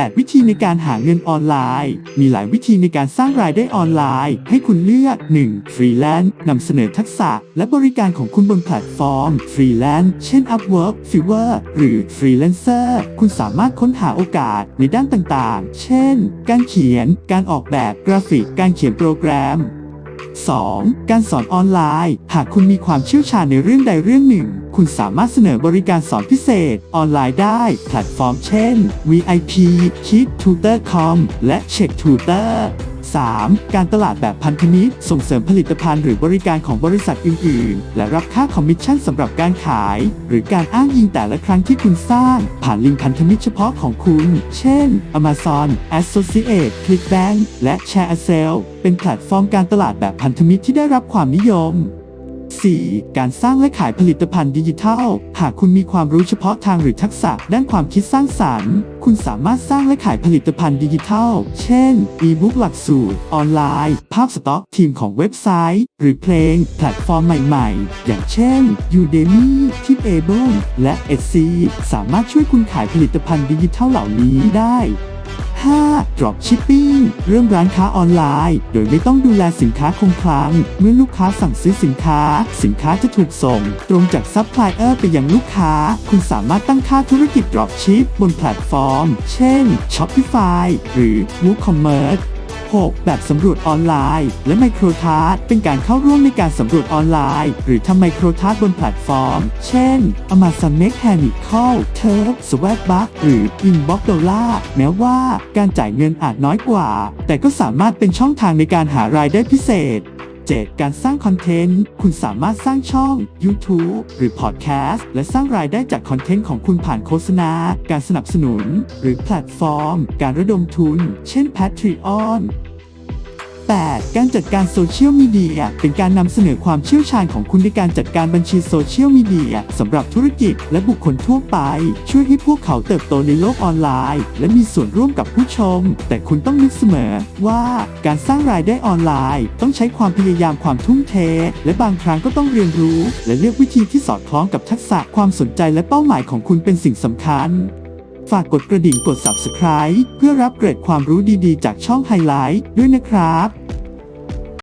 8 วิธีในการหาเงินออนไลน์ มีหลายวิธีในการสร้างรายได้ออนไลน์ ให้คุณเลือก 1. ฟรีแลนซ์นำเสนอทักษะ และบริการของคุณบนแพลตฟอร์มฟรีแลนซ์เช่น Upwork Fiverr หรือ Freelancer คุณสามารถค้นหาโอกาสในด้านต่างๆ เช่น การเขียน การออกแบบกราฟิก การเขียนโปรแกรม 2. การสอนออนไลน์ หากคุณมีความเชี่ยวชาญในเรื่องใดเรื่องหนึ่ง คุณสามารถเสนอบริการสอนพิเศษ ออนไลน์ได้ แพลตฟอร์มเช่น VIP Kid Tutor.com และ Check Tutor 3. การตลาดแบบพันธมิตรส่งเสริมผลิตภัณฑ์หรือบริการของบริษัทอื่น ๆ และรับค่าคอมมิชชั่นสำหรับการขาย หรือการอ้างอิงแต่ละครั้งที่คุณสร้าง ผ่านลิงก์พันธมิตรเฉพาะของคุณ เช่น Amazon Associate ClickBank และ ShareAsale เป็นแพลตฟอร์มการตลาดแบบพันธมิตรที่ได้รับความนิยม 4. การสร้างและขายผลิตภัณฑ์ดิจิทัล หากคุณมีความรู้เฉพาะทางหรือทักษะด้านความคิดสร้างสรรค์ คุณสามารถสร้างและขายผลิตภัณฑ์ดิจิทัล เช่น อีบุ๊กหลักสูตร ออนไลน์ ภาพสต็อกทีมของเว็บไซต์ หรือเพลง แพลตฟอร์มใหม่ๆ อย่างเช่น Udemy, Teachable และ Etsy สามารถช่วยคุณขายผลิตภัณฑ์ดิจิทัลเหล่านี้ได้ 5. Drop Shipping เริ่มร้านค้าออนไลน์ โดยไม่ต้องดูแลสินค้าคงคลัง เมื่อลูกค้าสั่งซื้อสินค้า สินค้าจะถูกส่ง ตรงจากซัพพลายเออร์ไปยังลูกค้า คุณสามารถตั้งค่าธุรกิจ Drop Ship บนแพลตฟอร์ม เช่น Shopify หรือ WooCommerce 6. แบบสำรวจออนไลน์ และไมโครทาร์เป็นการเข้าร่วมในการสำรวจออนไลน์ หรือทำไมโครทาร์บนแพลตฟอร์ม เช่น Amazon Mechanical Turk Swagbuck หรือ Inbox Dollar แม้ว่าการจ่ายเงินอาจน้อยกว่า แต่ก็สามารถเป็นช่องทางในการหารายได้พิเศษ 7. การสร้างคอนเทนต์ คุณสามารถสร้างช่อง YouTube หรือพอดแคสต์และสร้างรายได้จากคอนเทนต์ของคุณผ่านโฆษณา การสนับสนุน หรือแพลตฟอร์ม การระดมทุน เช่น Patreon 8. การจัดการโซเชียลมีเดียเป็นการนำเสนอความเชี่ยวชาญของคุณในการจัดการบัญชีโซเชียลมีเดียสำหรับธุรกิจและบุคคลทั่วไป ช่วยให้พวกเขาเติบโตในโลกออนไลน์ และมีส่วนร่วมกับผู้ชม แต่คุณต้องนึกเสมอว่าการสร้างรายได้ออนไลน์ ต้องใช้ความพยายามความทุ่มเท และบางครั้งก็ต้องเรียนรู้ และเลือกวิธีที่สอดคล้องกับทักษะความสนใจและเป้าหมายของคุณเป็นสิ่งสำคัญฝากกดกระดิ่งกด subscribe เพื่อรับเกร็ดความรู้ดีๆ จากช่องไฮไลท์ด้วยนะครับ